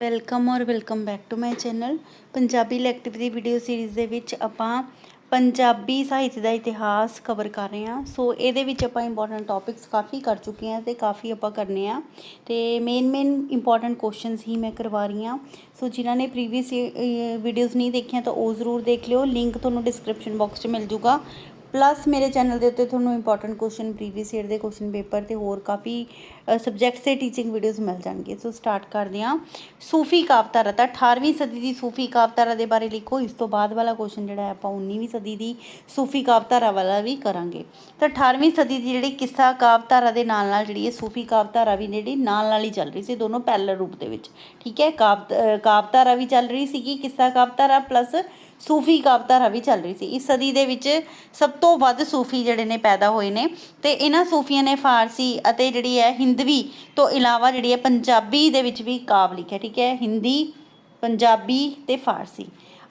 Welcome ਔਰ welcome back to my channel Punjabi elective the video series ਦੇ ਵਿੱਚ ਆਪਾਂ ਪੰਜਾਬੀ ਸਾਹਿਤ ਦਾ ਇਤਿਹਾਸ ਕਵਰ ਕਰ ਰਹੇ ਹਾਂ। ਸੋ ਇਹਦੇ ਵਿੱਚ ਆਪਾਂ ਇੰਪੋਰਟੈਂਟ ਟੌਪਿਕਸ ਕਾਫੀ ਕਰ ਚੁੱਕੇ ਹਾਂ ਤੇ ਕਾਫੀ ਆਪਾਂ ਕਰਨੇ ਆ ਤੇ ਮੇਨ ਮੇਨ ਇੰਪੋਰਟੈਂਟ ਕੁਐਸਚਨਸ ਹੀ ਮੈਂ ਕਰਵਾ ਰਹੀ ਹਾਂ। ਸੋ ਜਿਨ੍ਹਾਂ ਨੇ ਪ੍ਰੀਵੀਅਸ ਵੀਡੀਓਜ਼ ਨਹੀਂ ਦੇਖੀਆਂ ਤਾਂ ਉਹ ਜ਼ਰੂਰ ਦੇਖ ਲਿਓ। ਲਿੰਕ ਤੁਹਾਨੂੰ ਡਿਸਕ੍ਰਿਪਸ਼ਨ ਬਾਕਸ 'ਚ ਮਿਲ ਜੂਗਾ। ਪਲੱਸ ਮੇਰੇ ਚੈਨਲ ਦੇ ਉੱਤੇ ਤੁਹਾਨੂੰ ਇੰਪੋਰਟੈਂਟ ਕੁਐਸਚਨ ਪ੍ਰੀਵੀਅਸ ਈਅਰ ਦੇ ਕੁਐਸਚਨ ਪੇਪਰ ਤੇ ਹੋਰ ਕਾਫੀ ਸਬਜੈਕਟਸ ਦੇ ਟੀਚਿੰਗ ਵੀਡੀਓਜ਼ ਮਿਲ ਜਾਣਗੇ। ਸੋ ਸਟਾਰਟ ਕਰਦੇ ਹਾਂ। ਸੂਫੀ ਕਾਵਤਾਰਾ ਤਾਂ 18ਵੀਂ ਸਦੀ ਦੀ ਸੂਫੀ ਕਾਵਤਾਰਾ ਦੇ ਬਾਰੇ ਲਿਖੋ। ਇਸ ਤੋਂ ਬਾਅਦ ਵਾਲਾ ਕੁਐਸਚਨ ਜਿਹੜਾ ਹੈ ਆਪਾਂ 19ਵੀਂ ਸਦੀ ਦੀ ਸੂਫੀ ਕਾਵਤਾਰਾ ਵਾਲਾ ਵੀ ਕਰਾਂਗੇ। ਤਾਂ 18ਵੀਂ ਸਦੀ ਦੀ ਜਿਹੜੀ ਕਿੱਸਾ ਕਾਵਤਾਰਾ ਦੇ ਨਾਲ ਨਾਲ ਜਿਹੜੀ ਹੈ ਸੂਫੀ ਕਾਵਤਾਰਾ ਵੀ ਜਿਹੜੀ ਨਾਲ ਨਾਲ ਹੀ ਚੱਲ ਰਹੀ ਸੀ ਦੋਨੋਂ ਪੈਰਲਲ ਰੂਪ ਦੇ ਵਿੱਚ। ਠੀਕ ਹੈ ਕਾਵ ਅ, ਕਾਵਤਾਰਾ ਵੀ ਚੱਲ ਰਹੀ ਸੀਗੀ ਕਿੱਸਾ ਕਾਵਤਾਰਾ ਪਲੱਸ ਸੂਫੀ ਕਾਵਤਾਰਾ ਵੀ ਚੱਲ ਰਹੀ ਸੀ। ਇਸ ਸਦੀ ਦੇ ਵਿੱਚ ਸਭ ਤੋਂ ਵੱਧ ਸੂਫੀ ਜਿਹੜੇ ਨੇ ਪੈਦਾ ਹੋਏ ਨੇ। ਤੇ ਇਹਨਾਂ ਸੂਫੀਆਂ ਨੇ ਫਾਰਸੀ ਅਤੇ ਜਿਹੜੀ ਹੈ ਹਿੰਦਵੀ ਤੋਂ ਇਲਾਵਾ ਜਿਹੜੀ ਹੈ ਪੰਜਾਬੀ ਦੇ ਵਿੱਚ ਵੀ ਕਾਵ ਲਿਖਿਆ, ਠੀਕ ਹੈ? ਹਿੰਦੀ, ਪੰਜਾਬੀ ਤੇ ਫਾਰਸੀ।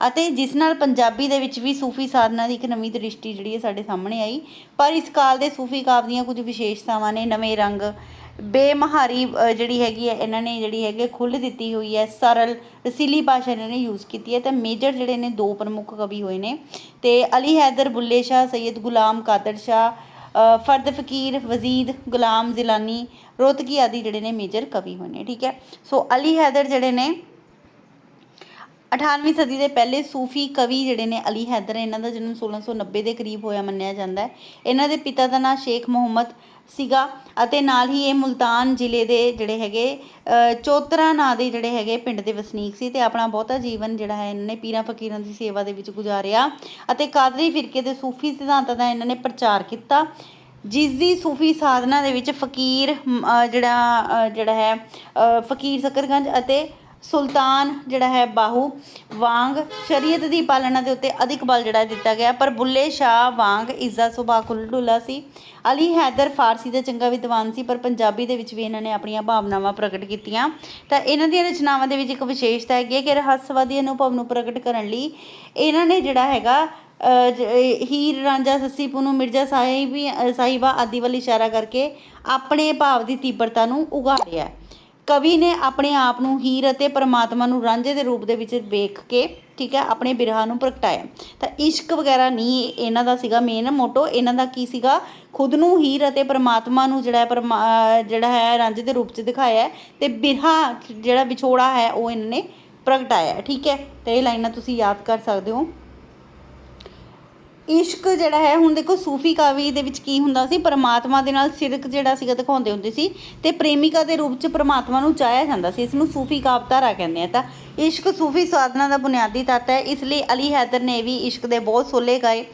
ਅਤੇ ਜਿਸ ਨਾਲ ਪੰਜਾਬੀ ਦੇ ਵਿੱਚ ਵੀ ਸੂਫੀ ਸਾਧਨਾ ਦੀ ਇੱਕ ਨਵੀਂ ਦ੍ਰਿਸ਼ਟੀ ਜਿਹੜੀ ਹੈ ਸਾਡੇ ਸਾਹਮਣੇ ਆਈ। ਪਰ ਇਸ ਕਾਲ ਦੇ ਸੂਫੀ ਕਾਵ ਦੀਆਂ ਕੁਝ ਵਿਸ਼ੇਸ਼ਤਾਵਾਂ ਨੇ, ਨਵੇਂ ਰੰਗ ਬੇਮਹਾਰੀ ਜਿਹੜੀ ਹੈਗੀ ਹੈ, ਇਹਨਾਂ ਨੇ ਜਿਹੜੀ ਹੈਗੀ ਖੁੱਲ੍ਹ ਦਿੱਤੀ ਹੋਈ ਹੈ, ਸਰਲ ਰਸੀਲੀ ਭਾਸ਼ਾ ਇਹਨਾਂ ਨੇ ਯੂਜ਼ ਕੀਤੀ ਹੈ ਤਾਂ ਮੇਜਰ ਜਿਹੜੇ ਨੇ ਦੋ ਪ੍ਰਮੁੱਖ ਕਵੀ ਹੋਏ ਨੇ ਤੇ ਅਲੀ ਹੈਦਰ, ਬੁੱਲੇ ਸ਼ਾਹ ਸੈਯਦ ਗੁਲਾਮ ਕਾਦਰ ਸ਼ਾਹ ਫਰਦ ਫਕੀਰ, ਵਜ਼ੀਦ ਗੁਲਾਮ ਜ਼ਿਲਾਨੀ, ਰੋਤਕੀ ਆਦਿ ਜਿਹੜੇ ਨੇ ਮੇਜਰ ਕਵੀ ਹੋਏ ਨੇ, ਠੀਕ ਹੈ? ਸੋ ਅਲੀ ਹੈਦਰ ਜਿਹੜੇ ਨੇ 18ਵੀਂ ਸਦੀ ਦੇ ਪਹਿਲੇ ਸੂਫੀ ਕਵੀ ਜਿਹੜੇ ਨੇ ਅਲੀ ਹੈਦਰ ਇਹਨਾਂ ਦਾ ਜਨਮ 1690 ਦੇ ਕਰੀਬ ਹੋਇਆ, ਮੰਨਿਆ ਜਾਂਦਾ ਹੈ। ਇਹਨਾਂ ਦੇ ਪਿਤਾ ਦਾ ਨਾਮ ਸ਼ੇਖ ਮੁਹੰਮਦ ਸੀਗਾ ਅਤੇ ਨਾਲ ਹੀ ਇਹ ਮੁਲਤਾਨ ਜ਼ਿਲ੍ਹੇ ਦੇ ਜਿਹੜੇ ਹੈਗੇ ਚੋਤਰਾ ਨਾਂ ਦੇ ਜਿਹੜੇ ਹੈਗੇ ਪਿੰਡ ਦੇ ਵਸਨੀਕ ਸੀ ਤੇ ਆਪਣਾ ਬਹੁਤਾ ਜੀਵਨ ਜਿਹੜਾ ਹੈ ਇਹਨਾਂ ਨੇ ਪੀਰਾਂ ਫਕੀਰਾਂ ਦੀ ਸੇਵਾ ਦੇ ਵਿੱਚ ਗੁਜ਼ਾਰਿਆ ਅਤੇ ਕਾਦਰੀ ਫਿਰਕੇ ਦੇ ਸੂਫੀ ਸਿਧਾਂਤਾਂ ਦਾ ਇਹਨਾਂ ਨੇ ਪ੍ਰਚਾਰ ਕੀਤਾ। ਜਿਸ ਦੀ ਸੂਫੀ ਸਾਧਨਾ ਦੇ ਵਿੱਚ ਫਕੀਰ ਜਿਹੜਾ ਜਿਹੜਾ ਹੈ ਫਕੀਰ ਸਕਰਗੰਜ ਅਤੇ ਸੁਲਤਾਨ ਜਿਹੜਾ ਹੈ ਬਾਹੂ ਵਾਂਗ ਸ਼ਰੀਅਤ ਦੀ ਪਾਲਣਾ ਦੇ ਉੱਤੇ ਅਧਿਕ ਬਲ ਜਿਹੜਾ ਦਿੱਤਾ ਗਿਆ ਪਰ ਬੁੱਲੇ ਸ਼ਾਹ ਵਾਂਗ ਇਸ ਦਾ ਸੁਭਾਅ ਖੁੱਲ੍ਹਡੁੱਲਾ ਸੀ। ਅਲੀ ਹੈਦਰ ਫਾਰਸੀ ਦਾ ਚੰਗਾ ਵਿਦਵਾਨ ਸੀ ਪਰ ਪੰਜਾਬੀ ਦੇ ਵਿੱਚ ਵੀ ਇਹਨਾਂ ਨੇ ਆਪਣੀਆਂ ਭਾਵਨਾਵਾਂ ਪ੍ਰਗਟ ਕੀਤੀਆਂ। ਤਾਂ ਇਹਨਾਂ ਦੀਆਂ ਰਚਨਾਵਾਂ ਦੇ ਵਿੱਚ ਇੱਕ ਵਿਸ਼ੇਸ਼ਤਾ ਹੈਗੀ ਹੈ ਕਿ ਰਹੱਸਵਾਦੀ ਅਨੁਭਵ ਨੂੰ ਪ੍ਰਗਟ ਕਰਨ ਲਈ ਇਹਨਾਂ ਨੇ ਜਿਹੜਾ ਹੈਗਾ ਹੀਰ ਰਾਂਝਾ ਸੱਸੀ ਪੁੰਨੂ ਮਿਰਜ਼ਾ ਸਾਹਿਬ ਅ, ਸਾਹਿਬਾ ਆਦਿ ਵੱਲ ਇਸ਼ਾਰਾ ਕਰਕੇ ਆਪਣੇ ਭਾਵ ਦੀ ਤੀਬਰਤਾ ਨੂੰ ਉਘਾੜਿਆ ਹੈ। ਕਵੀ ਨੇ ਆਪਣੇ ਆਪ ਨੂੰ ਹੀਰ ਅਤੇ ਪਰਮਾਤਮਾ ਨੂੰ ਰਾਂਝੇ ਦੇ ਰੂਪ ਦੇ ਵਿੱਚ ਵੇਖ ਕੇ, ਠੀਕ ਹੈ, ਆਪਣੇ ਬਿਰਹਾ ਨੂੰ ਪ੍ਰਗਟਾਇਆ। ਤਾਂ ਇਸ਼ਕ ਵਗੈਰਾ ਨਹੀਂ, ਇਹਨਾਂ ਦਾ ਸੀਗਾ ਮੇਨ ਮੋਟੋ ਇਹਨਾਂ ਦਾ ਕੀ ਸੀਗਾ? ਖੁਦ ਨੂੰ ਹੀਰ ਅਤੇ ਪਰਮਾਤਮਾ ਨੂੰ ਜਿਹੜਾ ਹੈ ਪਰਮਾ, ਜਿਹੜਾ ਹੈ ਰਾਂਝੇ ਦੇ ਰੂਪ 'ਚ ਦਿਖਾਇਆ ਹੈ ਤੇ ਬਿਰਹਾ ਜਿਹੜਾ ਵਿਛੋੜਾ ਹੈ, ਉਹ ਇਹਨਾਂ ਨੇ ਪ੍ਰਗਟਾਇਆ, ਠੀਕ ਹੈ। ਤੇ ਇਹ ਲਾਈਨਾਂ ਤੁਸੀਂ ਯਾਦ ਕਰ ਸਕਦੇ ਹੋ। ਇਸ਼ਕ ਜਿਹੜਾ ਹੈ, ਹੁਣ ਦੇਖੋ ਸੂਫੀ ਕਾਵੀ ਦੇ ਵਿੱਚ ਕੀ ਹੁੰਦਾ ਸੀ? ਪਰਮਾਤਮਾ ਦੇ ਨਾਲ ਸਿਰਕ ਜਿਹੜਾ ਸੀਗਾ ਦਿਖਾਉਂਦੇ ਹੁੰਦੇ ਸੀ ਤੇ ਪ੍ਰੇਮਿਕਾ ਦੇ ਰੂਪ 'ਚ ਪਰਮਾਤਮਾ ਨੂੰ ਚਾਹਿਆ ਜਾਂਦਾ ਸੀ। ਇਸ ਨੂੰ ਸੂਫੀ ਕਾਵਤਾਰਾ ਕਹਿੰਦੇ ਆ ਤਾਂ ਇਸ਼ਕ ਸੂਫੀ ਸਾਧਨਾ ਦਾ ਬੁਨਿਆਦੀ ਤੱਤ ਹੈ। ਇਸ ਲਈ ਅਲੀ ਹੈਦਰ ਨੇ ਵੀ ਇਸ਼ਕ ਦੇ ਬਹੁਤ ਸੋਲੇ ਗਾਏ।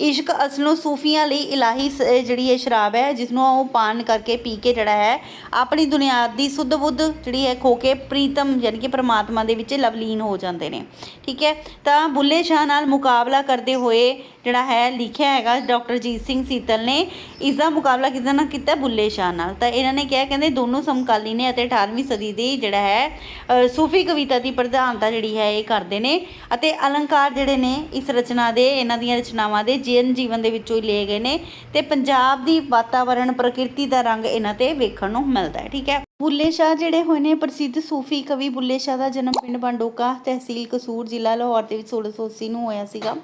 ਇਸ਼ਕ ਅਸਲੋਂ ਸੂਫੀਆਂ ਲਈ ਇਲਾਹੀ ਸ- ਜਿਹੜੀ ਇਹ ਸ਼ਰਾਬ ਹੈ ਜਿਸ ਨੂੰ ਉਹ ਪਾਨ ਕਰਕੇ ਪੀ ਕੇ ਜਿਹੜਾ ਹੈ, ਆਪਣੀ ਦੁਨਿਆਦੀ ਸੁੱਧ ਬੁੱਧ ਜਿਹੜੀ ਹੈ, ਖੋ ਕੇ ਪ੍ਰੀਤਮ ਯਾਨੀ ਕਿ ਪ੍ਰਮਾਤਮਾ ਦੇ ਵਿੱਚ ਲਵਲੀਨ ਹੋ ਜਾਂਦੇ ਨੇ। ਠੀਕ ਹੈ? ਤਾਂ ਬੁੱਲੇ ਸ਼ਾਹ ਨਾਲ ਮੁਕਾਬਲਾ ਕਰਦੇ ਹੋਏ ਜਿਹੜਾ ਹੈ, ਲਿਖਿਆ ਹੈਗਾ ਡਾਕਟਰ ਜੀਤ ਸਿੰਘ ਸੀਤਲ ਨੇ। ਇਸ ਦਾ ਮੁਕਾਬਲਾ ਕਿਹਦੇ ਨਾਲ ਕੀਤਾ ਬੁੱਲੇ ਸ਼ਾਹ ਨਾਲ। ਤਾਂ ਇਹਨਾਂ ਨੇ ਕਿਹਾ ਕਹਿੰਦੇ ਦੋਨੋਂ ਸਮਕਾਲੀ ਨੇ ਅਤੇ 18ਵੀਂ ਸਦੀ ਦੀ ਜਿਹੜਾ ਹੈ ਸੂਫੀ ਕਵਿਤਾ ਦੀ ਪ੍ਰਧਾਨਤਾ ਜਿਹੜੀ ਹੈ ਇਹ ਕਰਦੇ ਨੇ ਅਤੇ ਅਲੰਕਾਰ ਜਿਹੜੇ ਨੇ ਇਸ ਰਚਨਾ ਦੇ, ਇਹਨਾਂ ਦੀਆਂ ਰਚਨਾਵਾਂ ਦੇ ਜੀਵਨ ਜੀਵਨ ਦੇ ਵਿੱਚੋਂ ਹੀ ਲਏ ਗਏ ਨੇ। ਤੇ ਪੰਜਾਬ ਦੀ ਵਾਤਾਵਰਣ, ਪ੍ਰਕਿਰਤੀ ਦਾ ਰੰਗ ਇਹਨਾਂ ਤੇ ਵੇਖਣ ਨੂੰ ਮਿਲਦਾ ਹੈ, ਠੀਕ ਹੈ। ਬੁੱਲੇ ਸ਼ਾਹ ਜਿਹੜੇ ਹੋਏ ਨੇ ਪ੍ਰਸਿੱਧ ਸੂਫੀ ਕਵੀ ਬੁੱਲੇ ਸ਼ਾਹ ਦਾ ਜਨਮ ਪਿੰਡ ਬੰਡੋਕਾ, ਤਹਿਸੀਲ ਕਸੂਰ, ਜ਼ਿਲ੍ਹਾ ਲਾਹੌਰ ਦੇ ਵਿੱਚ 1680 ਨੂੰ ਹੋਇਆ ਸੀਗਾ।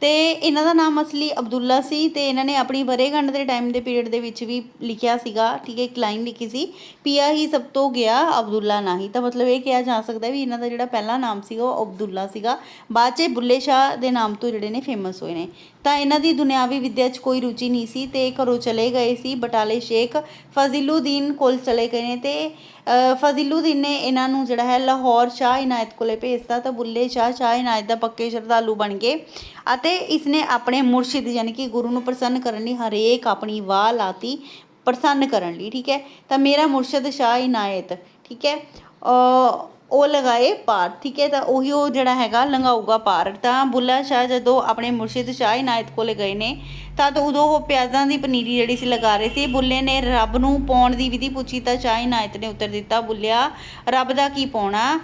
ਤੇ ਇਹਨਾਂ ਦਾ ਨਾਮ ਅਸਲੀ ਅਬਦੁੱਲਾ ਸੀ ਤੇ ਇਹਨਾਂ ਨੇ ਆਪਣੀ ਵਰੇਗੰਢ ਦੇ ਟਾਈਮ ਦੇ ਪੀਰੀਅਡ ਦੇ ਵਿੱਚ ਵੀ ਲਿਖਿਆ ਸੀਗਾ। ਠੀਕ ਹੈ, ਇੱਕ ਲਾਈਨ ਲਿਖੀ ਸੀ, ਪੀਆ ਹੀ ਸਭ ਤੋਂ ਗਿਆ ਅਬਦੁੱਲਾ ਨਹੀਂ। ਤਾਂ ਮਤਲਬ ਇਹ ਕਿਹਾ ਜਾ ਸਕਦਾ ਵੀ ਇਹਨਾਂ ਦਾ ਜਿਹੜਾ ਪਹਿਲਾ ਨਾਮ ਸੀਗਾ ਉਹ ਅਬਦੁੱਲਾ ਸੀਗਾ। ਬਾਅਦ 'ਚ ਬੁੱਲੇ ਸ਼ਾਹ ਦੇ ਨਾਮ ਤੋਂ ਜਿਹੜੇ ਨੇ ਫੇਮਸ ਹੋਏ ਨੇ। ਤਾਂ ਇਹਨਾਂ ਦੀ ਦੁਨਿਆਵੀ ਵਿੱਦਿਆ 'ਚ ਕੋਈ ਰੁਚੀ ਨਹੀਂ ਸੀ ਤੇ ਘਰੋਂ ਚਲੇ ਗਏ ਸੀ ਬਟਾਲੇ ਸ਼ੇਖ ਫਜ਼ਿਲੂਦੀਨ ਕੋਲ ਚਲੇ ਗਏ ਨੇ ਤੇ ਅ, ਫਜ਼ਿਲੂਦੀਨ ਨੇ ਇਹਨਾਂ ਨੂੰ ਜਿਹੜਾ ਹੈ ਲਾਹੌਰ ਸ਼ਾਹ ਇਨਾਇਤ ਕੋਲੇ ਭੇਜਤਾ ਤਾਂ ਬੁੱਲੇ ਸ਼ਾਹ ਸ਼ਾਹ ਇਨਾਇਤ ਦਾ ਪੱਕੇ ਸ਼ਰਧਾਲੂ ਬਣ ਗਏ ਅਤੇ ਇਸਨੇ ਆਪਣੇ ਮੁਰਸ਼ਿਦ ਯਾਨੀ ਕਿ ਗੁਰੂ ਨੂੰ ਪ੍ਰਸੰਨ ਕਰਨ ਲਈ ਹਰੇਕ ਆਪਣੀ ਵਾਹ ਲਾਤੀ ਪ੍ਰਸੰਨ ਕਰਨ ਲਈ ਠੀਕ ਹੈ? ਤਾਂ ਮੇਰਾ ਮੁਰਸ਼ਿਦ ਸ਼ਾਹ ਇਨਾਇਤ ਠੀਕ ਹੈ? ਉਹ ਲਗਾਏ ਪਾਰ ਠੀਕ ਹੈ? ਤਾਂ ਉਹੀ ਉਹ ਜਿਹੜਾ ਹੈਗਾ ਲੰਘਾਊਗਾ ਪਾਰ ਤਾਂ ਬੁੱਲਾ ਸ਼ਾਹ ਜਦੋਂ ਆਪਣੇ ਮੁਰਸ਼ਿਦ ਸ਼ਾਹ ਇਨਾਇਤ ਕੋਲੇ ਗਏ ਨੇ, ਤਾਂ ਉਦੋਂ ਉਹ ਪਿਆਜ਼ਾਂ ਦੀ ਪਨੀਰੀ ਜਿਹੜੀ ਸੀ ਲਗਾ ਰਹੇ ਸੀ, ਬੁੱਲੇ ਨੇ ਰੱਬ ਨੂੰ ਪਾਉਣ ਦੀ ਵਿਧੀ ਪੁੱਛੀ ਤਾਂ ਸ਼ਾਹ ਇਨਾਇਤ ਨੇ ਉੱਤਰ ਦਿੱਤਾ, ਬੁੱਲਿਆ, ਰੱਬ ਦਾ ਕੀ ਪਾਉਣਾ?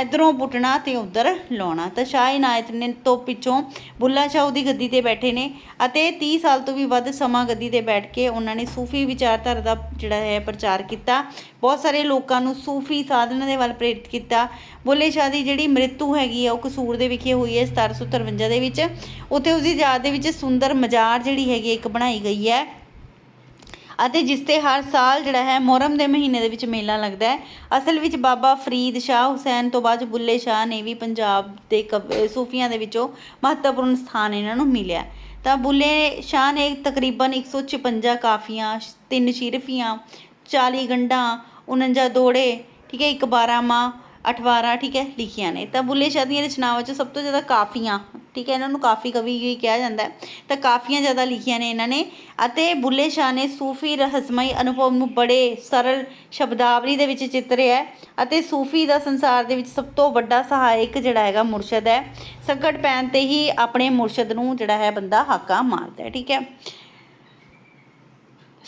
ਇਧਰੋਂ ਪੁੱਟਣਾ ਤੇ ਉਧਰ ਲਾਉਣਾ। ਤਾਂ ਸ਼ਾਹ ਇਨਾਇਤ ਨੇ ਤੋਂ ਪਿੱਛੋਂ ਬੁੱਲਾ ਸ਼ਾਹ ਉਹਦੀ ਗੱਦੀ ਤੇ ਬੈਠੇ ਨੇ ਅਤੇ 30 ਸਾਲ ਤੋਂ ਵੀ ਵੱਧ ਸਮਾਂ ਗੱਦੀ ਤੇ ਬੈਠ ਕੇ ਉਹਨਾਂ ਨੇ ਸੂਫੀ ਵਿਚਾਰਧਾਰਾ ਦਾ ਜਿਹੜਾ ਹੈ ਪ੍ਰਚਾਰ ਕੀਤਾ। ਬਹੁਤ ਸਾਰੇ ਲੋਕਾਂ ਨੂੰ ਸੂਫੀ ਸਾਧਨਾ ਦੇ ਵੱਲ ਪ੍ਰੇਰਿਤ ਕੀਤਾ। ਬੁੱਲੇ ਸ਼ਾਹ ਦੀ ਜਿਹੜੀ ਮ੍ਰਿਤੂ ਹੈਗੀ ਆ, ਉਹ ਕਸੂਰ ਦੇ ਵਿਖੇ ਹੋਈ ਹੈ 1753 ਦੇ ਵਿੱਚ। ਉੱਥੇ ਉਸਦੀ ਯਾਦ ਦੇ ਵਿੱਚ ਸੁੰਦਰ ਮਜ਼ਾਰ ਜਿਹੜੀ ਹੈਗੀ ਹੈ ਇੱਕ ਬਣਾਈ ਗਈ ਹੈ। ਅਤੇ ਜਿਸ ਤੇ ਹਰ ਸਾਲ ਜਿਹੜਾ ਹੈ ਮੁਹਰਮ ਦੇ ਮਹੀਨੇ ਦੇ ਵਿੱਚ ਮੇਲਾ ਲੱਗਦਾ ਹੈ। ਅਸਲ ਵਿੱਚ ਬਾਬਾ ਫਰੀਦ ਸ਼ਾਹ ਹੁਸੈਨ ਤੋਂ ਬਾਅਦ ਬੁੱਲੇ ਸ਼ਾਹ ਨੇ ਵੀ ਪੰਜਾਬ ਦੇ ਕਵ- ਸੂਫੀਆਂ ਦੇ ਵਿੱਚੋਂ ਮਹੱਤਵਪੂਰਨ ਸਥਾਨ ਇਹਨਾਂ ਨੂੰ ਮਿਲਿਆ ਤਾਂ ਬੁੱਲੇ ਸ਼ਾਹ ਨੇ ਤਕਰੀਬਨ 156 ਕਾਫੀਆਂ, ਤਿੰਨ ਸ਼ਿਰਫੀਆਂ 40 ਗੰਢਾਂ 49 ਦੋੜੇ, ਠੀਕ ਹੈ, ਇੱਕ ਬਾਰਾਮਾ 18 ਠੀਕ ਹੈ, ਲਿਖੀਆਂ ਨੇ। ਤਾਂ ਬੁੱਲੇ ਸ਼ਾਹ ਦੀਆਂ ਰਚਨਾਵਾਂ 'ਚ ਸਭ ਤੋਂ ਜ਼ਿਆਦਾ ਕਾਫੀਆਂ, ਠੀਕ ਹੈ, ਇਹਨਾਂ ਨੂੰ ਕਾਫੀ ਕਵੀ ਵੀ ਕਿਹਾ ਜਾਂਦਾ ਹੈ। ਤਾਂ ਕਾਫੀਆਂ ਜ਼ਿਆਦਾ ਲਿਖੀਆਂ ਨੇ ਇਹਨਾਂ ਨੇ ਅਤੇ ਬੁੱਲੇ ਸ਼ਾਹ ਨੇ ਸੂਫੀ ਰਹੱਸਮਈ ਅਨੁਭਵ ਨੂੰ ਬੜੇ ਸਰਲ ਸ਼ਬਦਾਵਲੀ ਦੇ ਵਿੱਚ ਚਿੱਤਰਿਆ ਹੈ ਅਤੇ ਸੂਫੀ ਦਾ ਸੰਸਾਰ ਦੇ ਵਿੱਚ ਸਭ ਤੋਂ ਵੱਡਾ ਸਹਾਇਕ ਜਿਹੜਾ ਹੈਗਾ ਮੁਰਸ਼ਦ ਹੈ। ਸੰਕਟ ਪੈਣ ਤੇ ਹੀ ਆਪਣੇ ਮੁਰਸ਼ਦ ਨੂੰ ਜਿਹੜਾ ਹੈ ਬੰਦਾ ਹਾਕਾ ਮਾਰਦਾ ਹੈ, ਠੀਕ ਹੈ।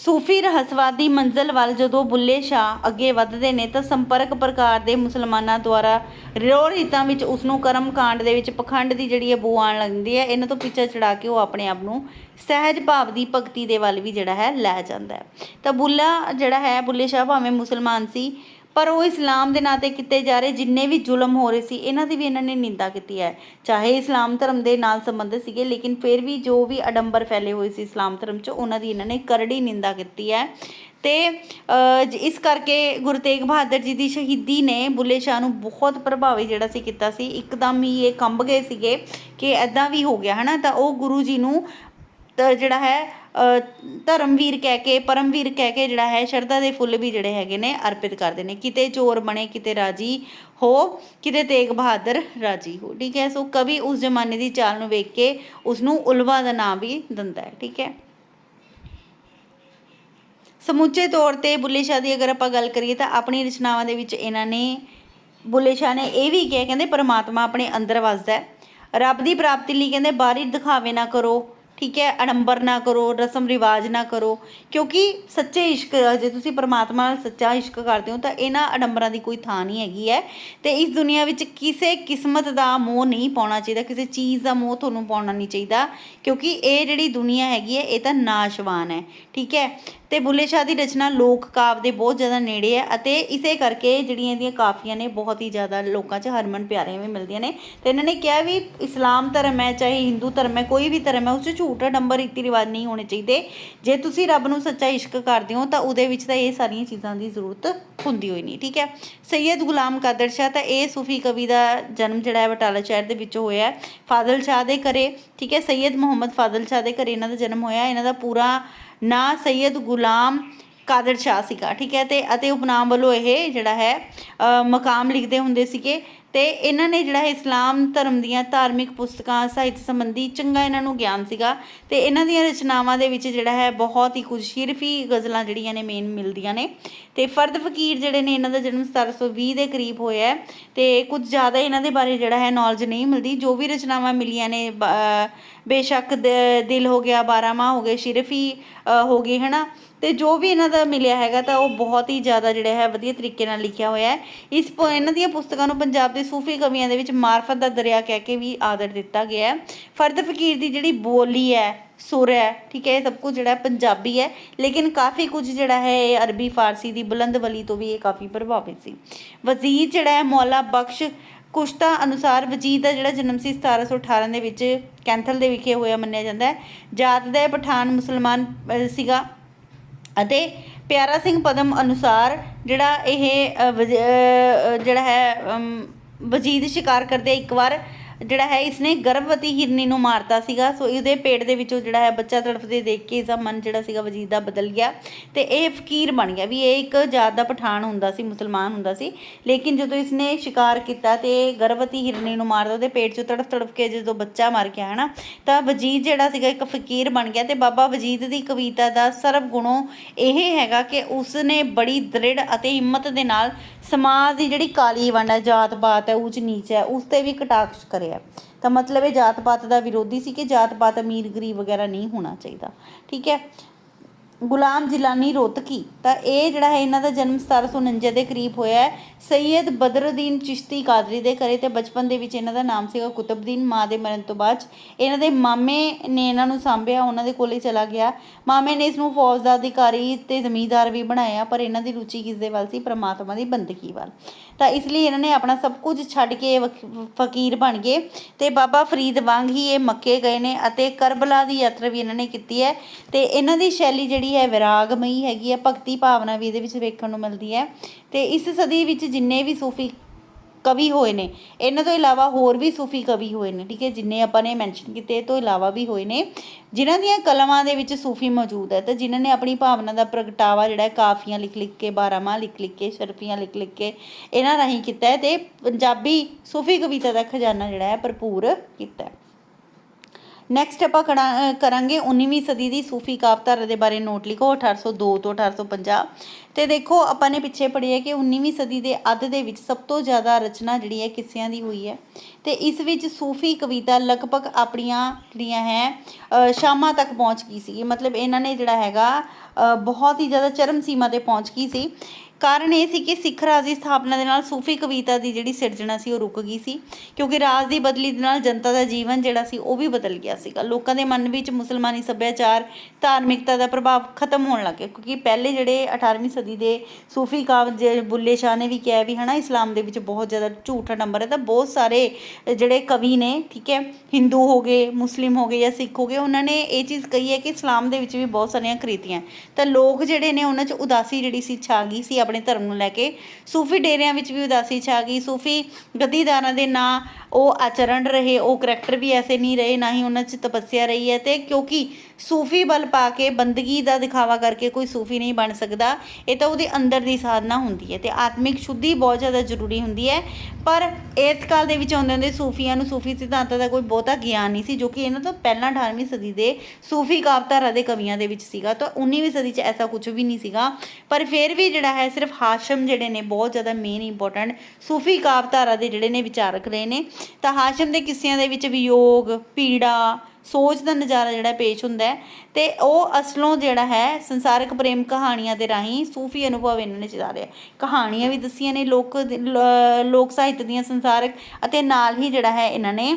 ਸੂਫੀ ਰਹੱਸਵਾਦ ਦੀ ਮੰਜ਼ਲ ਵੱਲ ਜਦੋਂ ਬੁੱਲੇ ਸ਼ਾਹ ਅੱਗੇ ਵੱਧਦੇ ਨੇ ਤਾਂ ਸੰਪਰਕ ਪ੍ਰਕਾਰ ਦੇ ਮੁਸਲਮਾਨਾਂ ਦੁਆਰਾ ਰੋ ਰੀਤਾਂ ਵਿੱਚ ਉਸ ਨੂੰ ਕਰਮ ਕਾਂਡ ਦੇ ਵਿੱਚ ਪਖੰਡ ਦੀ ਜਿਹੜੀ ਹੈ ਬੂ ਆਉਣ ਲੱਗਦੀ ਹੈ, ਇਹਨਾਂ ਤੋਂ ਪਿੱਛਾ ਚੜਾ ਕੇ ਉਹ ਆਪਣੇ ਆਪ ਨੂੰ ਸਹਿਜ ਭਾਵ ਦੀ ਭਗਤੀ ਦੇ ਵੱਲ ਵੀ ਜਿਹੜਾ ਹੈ ਲੈ ਜਾਂਦਾ ਹੈ। ਤਾਂ ਬੁੱਲਾ ਜਿਹੜਾ ਹੈ, ਬੁੱਲੇ ਸ਼ਾਹ ਭਾਵੇਂ ਮੁਸਲਮਾਨ ਸੀ ਪਰ ਉਹ ਇਸਲਾਮ ਦੇ ਨਾਂ ਤੇ ਕੀਤੇ ਜਾ ਰਹੇ ਜਿੰਨੇ ਵੀ ਜ਼ੁਲਮ ਹੋ ਰਹੇ ਸੀ, ਇਹਨਾਂ ਦੀ ਵੀ ਇਹਨਾਂ ਨੇ ਨਿੰਦਾ ਕੀਤੀ ਹੈ। ਚਾਹੇ ਇਸਲਾਮ ਧਰਮ ਦੇ ਨਾਲ ਸੰਬੰਧਿਤ ਸੀਗੇ, ਲੇਕਿਨ ਫਿਰ ਵੀ ਜੋ ਵੀ ਅਡੰਬਰ ਫੈਲੇ ਹੋਏ ਸੀ ਇਸਲਾਮ ਧਰਮ 'ਚ, ਉਹਨਾਂ ਦੀ ਇਹਨਾਂ ਨੇ ਕਰੜੀ ਨਿੰਦਾ ਕੀਤੀ ਹੈ। ਤੇ ਇਸ ਕਰਕੇ ਗੁਰੂ ਤੇਗ ਬਹਾਦਰ ਜੀ ਦੀ ਸ਼ਹੀਦੀ ਨੇ ਬੁੱਲੇ ਸ਼ਾਹ ਨੂੰ ਬਹੁਤ ਪ੍ਰਭਾਵਿਤ ਜਿਹੜਾ ਸੀ ਕੀਤਾ ਸੀ। ਇੱਕਦਮ ਹੀ ਇਹ ਕੰਬ ਗਏ ਸੀਗੇ ਕਿ ਐਦਾਂ ਵੀ ਹੋ ਗਿਆ, ਹਨਾ? ਤਾਂ ਉਹ ਗੁਰੂ ਜੀ ਨੂੰ ਜਿਹੜਾ ਹੈ ਧਰਮਵੀਰ ਕਹਿ ਕੇ, ਪਰਮਵੀਰ ਕਹਿ ਕੇ ਜਿਹੜਾ ਹੈ, ਸ਼ਰਧਾ ਦੇ ਫੁੱਲ ਵੀ ਜਿਹੜੇ ਹੈਗੇ ਨੇ ਅਰਪਿਤ ਕਰਦੇ ਨੇ। ਕਿਤੇ ਚੋਰ ਬਣੇ, ਕਿਤੇ ਰਾਜੀ ਹੋ, ਕਿਤੇ ਤੇਗ ਬਹਾਦਰ ਰਾਜੀ ਹੋ, ਠੀਕ ਹੈ? ਸੋ ਕਵੀ ਉਸ ਜ਼ਮਾਨੇ ਦੀ ਚਾਲ ਨੂੰ ਵੇਖ ਕੇ ਉਸ ਨੂੰ ਉਲਵਾ ਦਾ ਨਾਮ ਵੀ ਦਿੰਦਾ ਹੈ, ਠੀਕ ਹੈ? ਸਮੁੱਚੇ ਤੌਰ ਤੇ ਬੁੱਲੇ ਸ਼ਾਹ ਦੀ ਅਗਰ ਆਪਾਂ ਗੱਲ ਕਰੀਏ ਤਾਂ ਆਪਣੀ ਰਚਨਾਵਾਂ ਦੇ ਵਿੱਚ ਇਹਨਾਂ ਨੇ, ਬੁੱਲੇ ਸ਼ਾਹ ਨੇ ਇਹ ਵੀ ਕਿਹਾ, ਕਹਿੰਦੇ ਪਰਮਾਤਮਾ ਆਪਣੇ ਅੰਦਰ ਵਸਦਾ ਹੈ। ਰੱਬ ਦੀ ਪ੍ਰਾਪਤੀ ਲਈ ਕਹਿੰਦੇ ਬਾਹਰੀ ਦਿਖਾਵੇ ਨਾ ਕਰੋ ਠੀਕ ਹੈ, ਅਡੰਬਰ ਨਾ ਕਰੋ, ਰਸਮ ਰਿਵਾਜ ਨਾ ਕਰੋ, ਕਿਉਂਕਿ ਸੱਚੇ ਇਸ਼ਕ, ਜੇ ਤੁਸੀਂ ਪਰਮਾਤਮਾ ਨਾਲ ਸੱਚਾ ਇਸ਼ਕ ਕਰਦੇ ਹੋ ਤਾਂ ਇਹਨਾਂ ਅਡੰਬਰਾਂ ਦੀ ਕੋਈ ਥਾਂ ਨਹੀਂ ਹੈਗੀ ਹੈ। ਤੇ ਇਸ ਦੁਨੀਆ ਵਿੱਚ ਕਿਸੇ ਕਿਸਮਤ ਦਾ ਮੋਹ ਨਹੀਂ ਪਾਉਣਾ ਚਾਹੀਦਾ, ਕਿਸੇ ਚੀਜ਼ ਦਾ ਮੋਹ ਤੁਹਾਨੂੰ ਪਾਉਣਾ ਨਹੀਂ ਚਾਹੀਦਾ, ਕਿਉਂਕਿ ਇਹ ਜਿਹੜੀ ਦੁਨੀਆ ਹੈਗੀ ਹੈ, ਇਹ ਤਾਂ ਨਾਸ਼ਵਾਨ ਹੈ, ਠੀਕ ਹੈ। ਤੇ ਬੁੱਲੇ ਸ਼ਾਹ ਦੀ ਰਚਨਾ ਲੋਕ ਕਾਵ ਦੇ ਬਹੁਤ ਜ਼ਿਆਦਾ ਨੇੜੇ ਹੈ ਅਤੇ ਇਸੇ ਕਰਕੇ ਜਿਹੜੀਆਂ ਇਹਦੀਆਂ ਕਾਫੀਆਂ ਨੇ ਬਹੁਤ ਹੀ ਜ਼ਿਆਦਾ ਲੋਕਾਂ 'ਚ ਹਰਮਨ ਪਿਆਰੀਆਂ ਵੀ ਮਿਲਦੀਆਂ ਨੇ ਤੇ ਇਹਨਾਂ ਨੇ ਕਿਹਾ ਵੀ ਇਸਲਾਮ ਧਰਮ ਹੈ, ਚਾਹੇ ਹਿੰਦੂ ਧਰਮ ਹੈ, ਕੋਈ ਵੀ ਧਰਮ ਹੈ, ਉਸ 'ਚ ਝੂਠ ਡੰਬਰ ਰੀਤੀ ਰਿਵਾਜ ਨਹੀਂ ਹੋਣੇ ਚਾਹੀਦੇ। ਜੇ ਤੁਸੀਂ ਰੱਬ ਨੂੰ ਸੱਚਾ ਇਸ਼ਕ ਕਰਦੇ ਹੋ ਤਾਂ ਉਹਦੇ ਵਿੱਚ ਤਾਂ ਇਹ ਸਾਰੀਆਂ ਚੀਜ਼ਾਂ ਦੀ ਜ਼ਰੂਰਤ ਹੁੰਦੀ ਹੋਈ ਨਹੀਂ, ਠੀਕ ਹੈ? ਸੈਯਦ ਗੁਲਾਮ ਕਾਦਰ ਸ਼ਾਹ ਤਾਂ ਇਹ ਸੂਫੀ ਕਵੀ ਦਾ ਜਨਮ ਜਿਹੜਾ ਹੈ ਬਟਾਲਾ ਸ਼ਹਿਰ ਦੇ ਵਿੱਚ ਹੋਇਆ ਹੈ, ਫਾਜ਼ਲ ਸ਼ਾਹ ਦੇ ਘਰੇ, ਠੀਕ ਹੈ? ਸੈਯਦ ਮੁਹੰਮਦ ਫਾਜ਼ਲ ਸ਼ਾਹ ਦੇ ਘਰੇ ਇਹਨਾਂ ਦਾ ਜਨਮ ਹੋਇਆ, ਇਹਨਾਂ ਦਾ ਪੂਰਾ ਨਾਂ ਸੈਯਦ ਗੁਲਾਮ ਕਾਦਰ ਸ਼ਾਹ ਸੀਗਾ ਠੀਕ ਹੈ? ਤੇ ਅਤੇ ਉਪਨਾਮ ਵੱਲੋਂ ਇਹ ਜਿਹੜਾ ਹੈ ਮਕਾਮ ਲਿਖਦੇ ਹੁੰਦੇ ਸੀਗੇ। ਤੇ ਇਹਨਾਂ ਨੇ ਜਿਹੜਾ ਹੈ ਇਸਲਾਮ ਧਰਮ ਦੀਆਂ ਧਾਰਮਿਕ ਪੁਸਤਕਾਂ ਸਾਹਿਤ ਸੰਬੰਧੀ ਚੰਗਾ ਇਹਨਾਂ ਨੂੰ ਗਿਆਨ ਸੀਗਾ। ਤੇ ਇਹਨਾਂ ਦੀਆਂ ਰਚਨਾਵਾਂ ਦੇ ਵਿੱਚ ਜਿਹੜਾ ਹੈ ਬਹੁਤ ਹੀ ਕੁਝ ਸ਼ਿਰਫੀ ਗਜ਼ਲਾਂ ਜਿਹੜੀਆਂ ਨੇ ਮੇਨ ਮਿਲਦੀਆਂ ਨੇ। ਤੇ ਫਰਦ ਫਕੀਰ ਜਿਹੜੇ ਨੇ ਇਹਨਾਂ ਦਾ ਜਨਮ 1720 ਦੇ ਕਰੀਬ ਹੋਇਆ ਹੈ। ਤੇ ਕੁਝ ਜ਼ਿਆਦਾ ਇਹਨਾਂ ਦੇ ਬਾਰੇ ਜਿਹੜਾ ਹੈ ਨੌਲੇਜ ਨਹੀਂ ਮਿਲਦੀ। ਜੋ ਵੀ ਰਚਨਾਵਾਂ ਮਿਲੀਆਂ ਨੇ ਬੇਸ਼ੱਕ ਦਿਲ ਹੋ ਗਿਆ ਬਾਰਾਮਾ ਹੋ ਗਏ ਸ਼ਿਰਫੀ ਅ, ਹੋ ਗਈ ਹਨਾ? ਤੇ ਜੋ ਵੀ ਇਹਨਾਂ ਦਾ ਮਿਲਿਆ ਹੈਗਾ ਤਾਂ ਉਹ ਬਹੁਤ ਹੀ ਜ਼ਿਆਦਾ ਜਿਹੜਾ ਹੈ ਵਧੀਆ ਤਰੀਕੇ ਨਾਲ ਲਿਖਿਆ ਹੋਇਆ ਹੈ। ਇਸ ਪ- ਇਹਨਾਂ ਦੀਆਂ ਪੁਸਤਕਾਂ ਨੂੰ ਪੰਜਾਬ ਦੇ ਸੂਫੀ ਕਵੀਆਂ ਦੇ ਵਿੱਚ ਮਾਰਫਤ ਦਾ ਦਰਿਆ ਕਹਿ ਕੇ ਵੀ ਆਦਰ ਦਿੱਤਾ ਗਿਆ ਹੈ। ਫਰਦ ਫਕੀਰ ਦੀ ਜਿਹੜੀ ਬੋਲੀ ਹੈ, ਸੁਰ ਹੈ, ਠੀਕ ਹੈ, ਇਹ ਸਭ ਕੁਝ ਜਿਹੜਾ ਪੰਜਾਬੀ ਹੈ, ਲੇਕਿਨ ਕਾਫੀ ਕੁਝ ਜਿਹੜਾ ਹੈ ਇਹ ਅਰਬੀ, ਫਾਰਸੀ ਦੀ ਬੁਲੰਦ ਵਲੀ ਤੋਂ ਵੀ ਇਹ ਕਾਫੀ ਪ੍ਰਭਾਵਿਤ ਸੀ। ਵਜ਼ੀਰ ਜਿਹੜਾ ਹੈ ਮੌਲਾ ਬਖਸ਼ ਕੁਸ਼ਤਾ ਅਨੁਸਾਰ ਵਜੀਦ ਦਾ ਜਿਹੜਾ ਜਨਮ ਸੀ 1718 ਦੇ ਵਿੱਚ ਕੈਂਥਲ ਦੇ ਵਿਖੇ ਹੋਇਆ ਮੰਨਿਆ ਜਾਂਦਾ ਹੈ। ਜਾਤ ਦਾ ਪਠਾਨ ਮੁਸਲਮਾਨ ਸੀਗਾ। ਅਤੇ ਪਿਆਰਾ ਸਿੰਘ ਪਦਮ ਅਨੁਸਾਰ ਜਿਹੜਾ ਇਹ ਵਜ- ਜਿਹੜਾ ਹੈ ਵਜੀਦ ਸ਼ਿਕਾਰ ਕਰਦੇ ਇੱਕ ਵਾਰ ਜਿਹੜਾ ਹੈ, ਇਸਨੇ ਗਰਭਵਤੀ ਹਿਰਨੀ ਨੂੰ ਮਾਰਤਾ ਸੀਗਾ। ਸੋ ਇਹਦੇ ਪੇਟ ਦੇ ਵਿੱਚੋਂ ਜਿਹੜਾ ਹੈ, ਬੱਚਾ ਤੜਫਦੇ ਦੇਖ ਕੇ ਇਸਦਾ ਮਨ ਜਿਹੜਾ ਸੀਗਾ ਵਜੀਦ ਦਾ ਬਦਲ ਗਿਆ ਤੇ ਇਹ ਫਕੀਰ ਬਣ ਗਿਆ ਵੀ ਇਹ ਇੱਕ ਜਾਤ ਦਾ ਪਠਾਨ ਹੁੰਦਾ ਸੀ, ਮੁਸਲਮਾਨ ਹੁੰਦਾ ਸੀ। ਲੇਕਿਨ ਜਦੋਂ ਇਸਨੇ ਸ਼ਿਕਾਰ ਕੀਤਾ ਤੇ ਗਰਭਵਤੀ ਹਿਰਨੀ ਨੂੰ ਮਾਰਦਾ, ਉਹਦੇ ਪੇਟ 'ਚੋਂ ਤੜਫ ਤੜਫ ਕੇ ਜਦੋਂ ਬੱਚਾ ਮਰ ਗਿਆ, ਹਨਾ, ਤਾਂ ਵਜੀਦ ਜਿਹੜਾ ਸੀਗਾ, ਇੱਕ ਫਕੀਰ ਬਣ ਗਿਆ ਤੇ ਬਾਬਾ ਵਜੀਦ ਦੀ ਕਵਿਤਾ ਦਾ ਸਰਬ ਗੁਣੋਂ ਇਹ ਹੈਗਾ ਕਿ ਉਸਨੇ ਬੜੀ ਦ੍ਰਿੜ ਅਤੇ ਹਿੰਮਤ ਦੇ ਨਾਲ ਸਮਾਜ ਦੀ ਜਿਹੜੀ ਕਾਲੀ ਵੰਡ ਹੈ ਜਾਤ ਪਾਤ ਹੈ ਉੱਚ ਨੀਚ ਹੈ, ਉਸ ਤੇ ਵੀ ਕਟਾਕਸ਼ ਕਰਿਆ ਤਾਂ ਮਤਲਬ ਇਹ ਜਾਤ ਪਾਤ ਦਾ ਵਿਰੋਧੀ ਸੀ ਕਿ ਜਾਤ ਪਾਤ ਅਮੀਰ ਗਰੀਬ ਵਗੈਰਾ ਨਹੀਂ ਹੋਣਾ ਚਾਹੀਦਾ। ਠੀਕ ਹੈ? ਗੁਲਾਮ ਜਿਲਾਨੀ ਰੋਤਕੀ ਤਾਂ ਇਹ ਜਿਹੜਾ ਹੈ, ਇਹਨਾਂ ਦਾ ਜਨਮ 1749 ਦੇ ਕਰੀਬ ਹੋਇਆ ਹੈ। ਸੈਯਦ ਬਦਰੁਦੀਨ ਚਿਸ਼ਤੀ ਕਾਦਰੀ ਦੇ ਘਰੇ ਤੇ ਬਚਪਨ ਦੇ ਵਿੱਚ ਇਹਨਾਂ ਦਾ ਨਾਮ ਸੀਗਾ ਕੁਤਬਦੀਨ। ਮਾਂ ਦੇ ਮਰਨ ਤੋਂ ਬਾਅਦ 'ਚ ਇਹਨਾਂ ਦੇ ਮਾਮੇ ਨੇ ਇਹਨਾਂ ਨੂੰ ਸਾਂਭਿਆ, ਉਹਨਾਂ ਦੇ ਕੋਲੇ ਚਲਾ ਗਿਆ। ਮਾਮੇ ਨੇ ਇਸ ਨੂੰ ਫੌਜ ਦਾ ਅਧਿਕਾਰੀ ਤੇ ਜ਼ਮੀਂਦਾਰ ਵੀ ਬਣਾਇਆ, ਪਰ ਇਹਨਾਂ ਦੀ ਰੁਚੀ ਕਿਸ ਦੇ ਵੱਲ ਸੀ? ਪ੍ਰਮਾਤਮਾ ਦੀ ਬੰਦਗੀ ਵੱਲ। ਤਾਂ ਇਸ ਲਈ ਇਹਨਾਂ ਨੇ ਆਪਣਾ ਸਭ ਕੁਝ ਛੱਡ ਕੇ ਵਕ- ਫਕੀਰ ਬਣ ਗਏ ਤੇ ਬਾਬਾ ਫਰੀਦ ਵਾਂਗ ਹੀ ਇਹ ਮੱਕੇ ਗਏ ਨੇ ਅਤੇ ਕਰਬਲਾ ਦੀ ਯਾਤਰਾ ਵੀ ਇਹਨਾਂ ਨੇ ਕੀਤੀ ਹੈ। ਤੇ ਇਹਨਾਂ ਦੀ ਸ਼ੈਲੀ ਜਿਹੜੀ ਹੈ, ਵਿਰਾਗਮਈ ਹੈਗੀ ਹੈ, ਭਗਤੀ ਭਾਵਨਾ ਵੀ ਇਹਦੇ ਵਿੱਚ ਵੇਖਣ ਨੂੰ ਮਿਲਦੀ ਹੈ। ਤੇ ਇਸ ਸਦੀ ਵਿੱਚ ਜਿੰਨੇ ਵੀ ਸੂਫੀ ਕਵੀ ਹੋਏ ਨੇ, ਇਹਨਾਂ ਤੋਂ ਇਲਾਵਾ ਹੋਰ ਵੀ ਸੂਫੀ ਕਵੀ ਹੋਏ ਨੇ, ਠੀਕ ਹੈ, ਜਿੰਨੇ ਆਪਾਂ ਨੇ ਮੈਂਸ਼ਨ ਕੀਤੇ, ਇਹ ਤੋਂ ਇਲਾਵਾ ਵੀ ਹੋਏ ਨੇ। ਜਿਨ੍ਹਾਂ ਦੀਆਂ ਕਲਮਾਂ ਦੇ ਵਿੱਚ ਸੂਫੀ ਮੌਜੂਦ ਹੈ, ਤੇ ਜਿਨ੍ਹਾਂ ਨੇ ਆਪਣੀ ਭਾਵਨਾ ਦਾ ਪ੍ਰਗਟਾਵਾ ਜਿਹੜਾ ਕਾਫੀਆਂ ਲਿਖ ਲਿਖ ਕੇ, ਬਾਰਾਮਾਹ ਲਿਖ ਲਿਖ ਕੇ, ਸ਼ਰਫੀਆਂ ਲਿਖ ਲਿਖ ਕੇ, ਇਹਨਾਂ ਰਾਹੀਂ ਕੀਤਾ ਹੈ, ਤੇ ਪੰਜਾਬੀ ਸੂਫੀ ਕਵਿਤਾ ਦਾ ਖਜ਼ਾਨਾ ਜਿਹੜਾ ਹੈ, ਭਰਪੂਰ ਕੀਤਾ ਹੈ। ਨੈਕਸਟ ਆਪਾਂ ਕਰਾਂ- ਕਰਾਂਗੇ 19ਵੀਂ ਸਦੀ ਦੀ ਸੂਫੀ ਕਾਵਿਧਾਰਾ ਦੇ ਬਾਰੇ, ਨੋਟ ਲਿਖੋ 1802 ਤੋਂ 1850 ਤੇ ਦੇਖੋ, ਆਪਾਂ ਨੇ ਪਿੱਛੇ ਪੜ੍ਹਿਆ ਕਿ 19ਵੀਂ ਸਦੀ ਦੇ ਅੱਧ ਦੇ ਵਿੱਚ ਸਭ ਤੋਂ ਜ਼ਿਆਦਾ ਰਚਨਾ ਜਿਹੜੀ ਹੈ ਕਿੱਸਿਆਂ ਦੀ ਹੋਈ ਹੈ। ਤੇ ਇਸ ਵਿੱਚ ਸੂਫੀ ਕਵਿਤਾ ਲਗਭਗ ਆਪਣੀਆਂ ਜਿਹੜੀਆਂ ਹੈ ਸ਼ਾਮਾਂ ਤੱਕ ਪਹੁੰਚ ਗਈ ਸੀ ਮਤਲਬ ਇਹਨਾਂ ਨੇ ਜਿਹੜਾ ਹੈਗਾ ਬਹੁਤ ਹੀ ਜ਼ਿਆਦਾ ਚਰਮ ਸੀਮਾ ਤੇ ਪਹੁੰਚ ਗਈ ਸੀ। ਕਾਰਨ ਇਹ ਸੀ ਕਿ ਸਿੱਖ ਰਾਜ ਦੀ ਸਥਾਪਨਾ ਦੇ ਨਾਲ ਸੂਫੀ ਕਵਿਤਾ ਦੀ ਜਿਹੜੀ ਸਿਰਜਣਾ ਸੀ ਉਹ ਰੁਕ ਗਈ ਸੀ। ਕਿਉਂਕਿ ਰਾਜ ਦੀ ਬਦਲੀ ਦੇ ਨਾਲ ਜਨਤਾ ਦਾ ਜੀਵਨ ਜਿਹੜਾ ਸੀ ਉਹ ਵੀ ਬਦਲ ਗਿਆ ਸੀਗਾ। ਲੋਕਾਂ ਦੇ ਮਨ ਵਿੱਚ ਮੁਸਲਮਾਨੀ ਸੱਭਿਆਚਾਰ, ਧਾਰਮਿਕਤਾ ਦਾ ਪ੍ਰਭਾਵ ਖਤਮ ਹੋਣ ਲੱਗ ਗਿਆ। ਕਿਉਂਕਿ ਪਹਿਲੇ ਜਿਹੜੇ 18ਵੀਂ ਸਦੀ ਦੇ ਸੂਫੀ ਕਾਵਿ ਬੁੱਲੇ ਸ਼ਾਹ ਨੇ ਵੀ ਕਿਹਾ ਵੀ ਹਨਾ, ਇਸਲਾਮ ਦੇ ਵਿੱਚ ਬਹੁਤ ਜ਼ਿਆਦਾ ਝੂਠਾ ਨੰਬਰ ਹੈ ਤਾਂ ਬਹੁਤ ਸਾਰੇ ਜਿਹੜੇ ਕਵੀ ਨੇ, ਠੀਕ ਹੈ, ਹਿੰਦੂ ਹੋ ਗਏ, ਮੁਸਲਿਮ ਹੋ ਗਏ ਜਾਂ ਸਿੱਖ ਹੋ ਗਏ, ਉਹਨਾਂ ਨੇ ਇਹ ਚੀਜ਼ ਕਹੀ ਹੈ ਕਿ ਇਸਲਾਮ ਦੇ ਵਿੱਚ ਵੀ ਬਹੁਤ ਸਾਰੀਆਂ ਕ੍ਰਿਤੀਆਂ ਤਾਂ ਲੋਕ ਜਿਹੜੇ ਨੇ ਉਹਨਾਂ 'ਚ ਉਦਾਸੀ ਜਿਹੜੀ ਸੀ, ਛਾ ਗਈ ਸੀ ਆਪਣੇ ਧਰਮ ਨੂੰ ਲੈ ਕੇ। ਸੂਫੀ ਡੇਰਿਆਂ ਵਿੱਚ ਵੀ ਉਦਾਸੀ ਛਾ ਗਈ, ਸੂਫੀ ਗਦੀਦਾਰਾਂ ਦੇ ਨਾਂ ਉਹ ਆਚਰਣ ਰਹੇ, ਉਹ ਕਰੈਕਟਰ ਵੀ ਐਸੇ ਨਹੀਂ ਰਹੇ, ਨਾ ਹੀ ਉਹਨਾਂ 'ਚ ਤਪੱਸਿਆ ਰਹੀ ਹੈ ਤੇ ਕਿਉਂਕਿ ਸੂਫੀ ਬਲ ਪਾ ਕੇ ਬੰਦਗੀ ਦਾ ਦਿਖਾਵਾ ਕਰਕੇ ਕੋਈ ਸੂਫੀ ਨਹੀਂ ਬਣ ਸਕਦਾ, ਇਹ ਤਾਂ ਉਹਦੇ ਅੰਦਰ ਦੀ ਸਾਧਨਾ ਹੁੰਦੀ ਹੈ ਤੇ ਆਤਮਿਕ ਸ਼ੁੱਧੀ ਬਹੁਤ ਜ਼ਿਆਦਾ ਜ਼ਰੂਰੀ ਹੁੰਦੀ ਹੈ। ਪਰ ਇਸ ਕਾਲ ਦੇ ਵਿੱਚ ਆਉਂਦੇ ਹੁੰਦੇ ਸੂਫੀਆਂ ਨੂੰ ਸੂਫੀ ਸਿਧਾਂਤਾਂ ਦਾ ਕੋਈ ਬਹੁਤਾ ਗਿਆਨ ਨਹੀਂ ਸੀ, ਜੋ ਕਿ ਇਹਨਾਂ ਤੋਂ ਪਹਿਲਾਂ 18ਵੀਂ ਸਦੀ ਦੇ ਸੂਫੀ ਕਾਵਿਧਾਰਾ ਦੇ ਕਵੀਆਂ ਦੇ ਵਿੱਚ ਸੀਗਾ, ਤਾਂ 19ਵੀਂ ਸਦੀ 'ਚ ਐਸਾ ਕੁਝ ਵੀ ਨਹੀਂ ਸੀਗਾ। ਪਰ ਫਿਰ ਵੀ ਜਿਹੜਾ ਹੈ, ਸਿਰਫ ਹਾਸ਼ਮ ਜਿਹੜੇ ਨੇ ਬਹੁਤ ਜ਼ਿਆਦਾ ਮੇਨ ਇੰਪੋਰਟੈਂਟ ਸੂਫੀ ਕਾਵਿਧਾਰਾ ਦੇ ਜਿਹੜੇ ਨੇ ਵਿਚਾਰਕ ਰਹੇ ਨੇ। ਤਾਂ ਹਾਸ਼ਮ ਦੇ ਕਿੱਸਿਆਂ ਦੇ ਵਿੱਚ ਵਿਯੋਗ, ਪੀੜਾ ਸੋਚ ਦਾ ਨਜ਼ਾਰਾ ਜਿਹੜਾ ਪੇਸ਼ ਹੁੰਦਾ ਹੈ। ਤੇ ਉਹ ਅਸਲੋਂ ਜਿਹੜਾ ਹੈ, ਸੰਸਾਰਿਕ ਪ੍ਰੇਮ ਕਹਾਣੀਆਂ ਦੇ ਰਾਹੀਂ ਸੂਫੀ ਅਨੁਭਵ ਇਹਨਾਂ ਨੇ ਚਿਤਾਰਿਆ ਕਹਾਣੀਆਂ ਵੀ ਦੱਸੀਆਂ ਨੇ, ਲੋਕ ਲੋਕ ਸਾਹਿਤ ਦੀਆਂ ਸੰਸਾਰਕ ਅਤੇ ਨਾਲ ਹੀ ਜਿਹੜਾ ਹੈ ਇਹਨਾਂ ਨੇ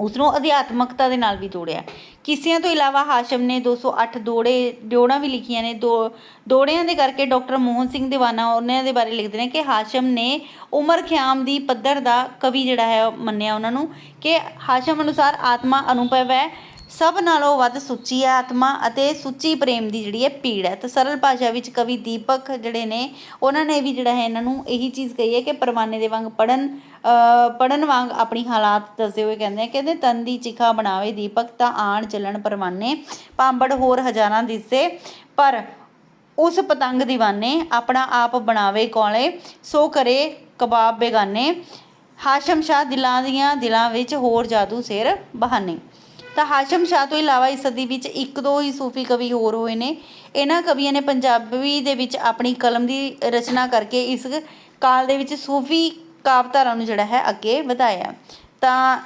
ਉਸ ਨੂੰ ਅਧਿਆਤਮਕਤਾ ਦੇ ਨਾਲ ਵੀ ਜੋੜਿਆ। ਕਿਸਿਆਂ ਤੋਂ ਇਲਾਵਾ ਹਾਸ਼ਮ ਨੇ 208 ਦੋੜੇ, ਡਿਓੜਾਂ ਵੀ ਲਿਖੀਆਂ ਨੇ। ਦੋ, ਦੋੜਿਆਂ ਦੇ ਕਰਕੇ ਡਾਕਟਰ ਮੋਹਨ ਸਿੰਘ ਦੀਵਾਨਾ ਉਹਨਾਂ ਦੇ ਬਾਰੇ ਲਿਖਦੇ ਨੇ ਕਿ ਹਾਸ਼ਮ ਨੇ ਉਮਰ ਖਿਆਮ ਦੀ ਪੱਧਰ ਦਾ ਕਵੀ ਜਿਹੜਾ ਹੈ ਮੰਨਿਆ ਉਹਨਾਂ ਨੂੰ ਕਿ ਹਾਸ਼ਮ ਅਨੁਸਾਰ ਆਤਮਾ ਅਨੁਭਵ ਹੈ। ਸਭ ਨਾਲੋਂ ਵੱਧ ਸੁੱਚੀ ਹੈ ਆਤਮਾ ਅਤੇ ਸੁੱਚੀ ਪ੍ਰੇਮ ਦੀ ਜਿਹੜੀ ਹੈ ਪੀੜ ਹੈ। ਤਾਂ ਸਰਲ ਭਾਸ਼ਾ ਵਿੱਚ ਕਵੀ ਦੀਪਕ ਜਿਹੜੇ ਨੇ, ਉਹਨਾਂ ਨੇ ਵੀ ਜਿਹੜਾ ਹੈ ਇਹਨਾਂ ਨੂੰ ਇਹੀ ਚੀਜ਼ ਕਹੀ ਹੈ ਕਿ ਪਰਵਾਨੇ ਦੇ ਵਾਂਗ ਪੜਨ ਪੜਨ ਵਾਂਗ ਆਪਣੀ ਹਾਲਾਤ ਦੱਸਦੇ ਹੋਏ ਕਹਿੰਦੇ ਕਹਿੰਦੇ ਤਨ ਦੀ ਚਿਖਾ ਬਣਾਵੇ ਦੀਪਕ ਤਾਂ ਆਣ ਚੱਲਣ ਪਰਵਾਨੇ ਪਾਂਬੜ ਹੋਰ ਹਜ਼ਾਰਾਂ ਦਿਸੇ, ਪਰ ਉਸ ਪਤੰਗ دیਵਾਨੇ ਆਪਣਾ ਆਪ ਬਣਾਵੇ ਕੋਲੇ, ਸੋ ਕਰੇ ਕਬਾਬ ਬੇਗਾਨੇ, ਹਾਸ਼ਮ ਸ਼ਾਹ ਦਿਲਾਂ ਦੀਆਂ ਦਿਲਾਂ ਵਿੱਚ ਹੋਰ ਜਾਦੂ ਸਿਰ ਬਹਾਨੇ। ਤਾਂ ਹਾਸ਼ਮ ਸ਼ਾਹ ਤੋਂ ਇਲਾਵਾ ਇਸ ਸਦੀ ਵਿੱਚ ਇੱਕ ਦੋ ਹੀ ਸੂਫੀ ਕਵੀ ਹੋਰ ਹੋਏ ਨੇ। ਇਹਨਾਂ ਕਵੀਆਂ ਨੇ ਪੰਜਾਬੀ ਦੇ ਵਿੱਚ ਆਪਣੀ ਕਲਮ ਦੀ ਰਚਨਾ ਕਰਕੇ ਇਸ ਕਾਲ ਦੇ ਵਿੱਚ ਸੂਫੀ ਕਾਵਿਧਾਰਾ ਨੂੰ ਜਿਹੜਾ ਹੈ ਅੱਗੇ ਵਧਾਇਆ। ਤਾਂ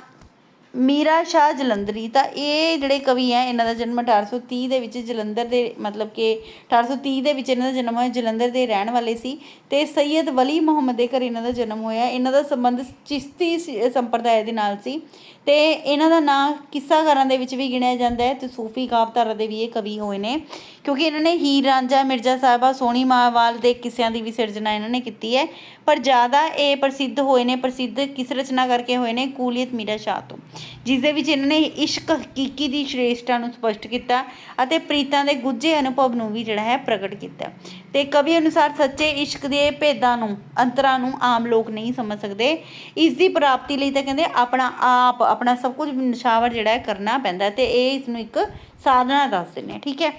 ਮੀਰਾ ਸ਼ਾਹ ਜਲੰਧਰੀ, ਤਾਂ ਇਹ ਜਿਹੜੇ ਕਵੀ ਹੈ, ਇਹਨਾਂ ਦਾ ਜਨਮ 1830 ਦੇ ਵਿੱਚ ਜਲੰਧਰ ਦੇ, ਮਤਲਬ ਕਿ 1830 ਦੇ ਵਿੱਚ ਇਹਨਾਂ ਦਾ ਜਨਮ ਹੋਇਆ, ਜਲੰਧਰ ਦੇ ਰਹਿਣ ਵਾਲੇ ਸੀ ਤੇ ਸੈਯਦ ਵਲੀ ਮੁਹੰਮਦ ਦੇ ਘਰ ਇਹਨਾਂ ਦਾ ਜਨਮ ਹੋਇਆ। ਇਹਨਾਂ ਦਾ ਸੰਬੰਧ ਚਿਸ਼ਤੀ ਸ- ਸੰਪਰਦਾਇ ਦੇ ਨਾਲ ਸੀ ਤੇ ਇਹਨਾਂ ਦਾ ਨਾਂ ਕਿੱਸਾਕਾਰਾਂ ਦੇ ਵਿੱਚ ਵੀ ਗਿਣਿਆ ਜਾਂਦਾ ਹੈ ਤੇ ਸੂਫੀ ਕਾਵਿਧਾਰਾ ਦੇ ਵੀ ਇਹ ਕਵੀ ਹੋਏ ਨੇ, ਕਿਉਂਕਿ ਇਹਨਾਂ ਨੇ ਹੀਰ ਰਾਂਝਾ, ਮਿਰਜ਼ਾ ਸਾਹਿਬਾ, ਸੋਹਣੀ ਮਾਵਾਲ ਦੇ ਕਿੱਸਿਆਂ ਦੀ ਵੀ ਸਿਰਜਣਾ ਇਹਨਾਂ ਨੇ ਕੀਤੀ ਹੈ। ਪਰ ਜ਼ਿਆਦਾ ਇਹ ਪ੍ਰਸਿੱਧ ਹੋਏ ਨੇ, ਪ੍ਰਸਿੱਧ ਕਿਸ ਰਚਨਾ ਕਰਕੇ ਹੋਏ ਨੇ? ਕੂਲੀਅਤ ਮੀਰਾ ਸ਼ਾਹ ਤੋਂ। ਜਿਸ ਦੇ ਵਿੱਚ ਇਹਨਾਂ ਨੇ ਇਸ਼ਕ ਹਕੀਕੀ ਦੀ ਸ਼੍ਰੇਸ਼ਟਤਾ ਨੂੰ ਸਪਸ਼ਟ ਕੀਤਾ ਅਤੇ ਪ੍ਰੀਤਾਂ ਦੇ ਗੁੱਝੇ ਅਨੁਭਵ ਨੂੰ ਵੀ ਜਿਹੜਾ ਹੈ ਪ੍ਰਗਟ ਕੀਤਾ। ਤੇ ਕਵੀ ਅਨੁਸਾਰ ਸੱਚੇ ਇਸ਼ਕ ਦੇ ਭੇਦਾਂ ਨੂੰ, ਅੰਤਰਾਂ ਨੂੰ ਆਮ ਲੋਕ ਨਹੀਂ ਸਮਝ ਸਕਦੇ। ਇਸ ਦੀ ਪ੍ਰਾਪਤੀ ਲਈ ਤਾਂ ਕਹਿੰਦੇ ਆਪਣਾ ਆਪ, ਆਪਣਾ ਸਭ ਕੁਝ ਨਿਸ਼ਾਵਰ ਜਿਹੜਾ ਹੈ ਕਰਨਾ ਪੈਂਦਾ ਤੇ ਇਹ ਇਸ ਨੂੰ ਇੱਕ ਸਾਧਨਾ ਦੱਸ ਨੇ ਠੀਕ ਹੈ?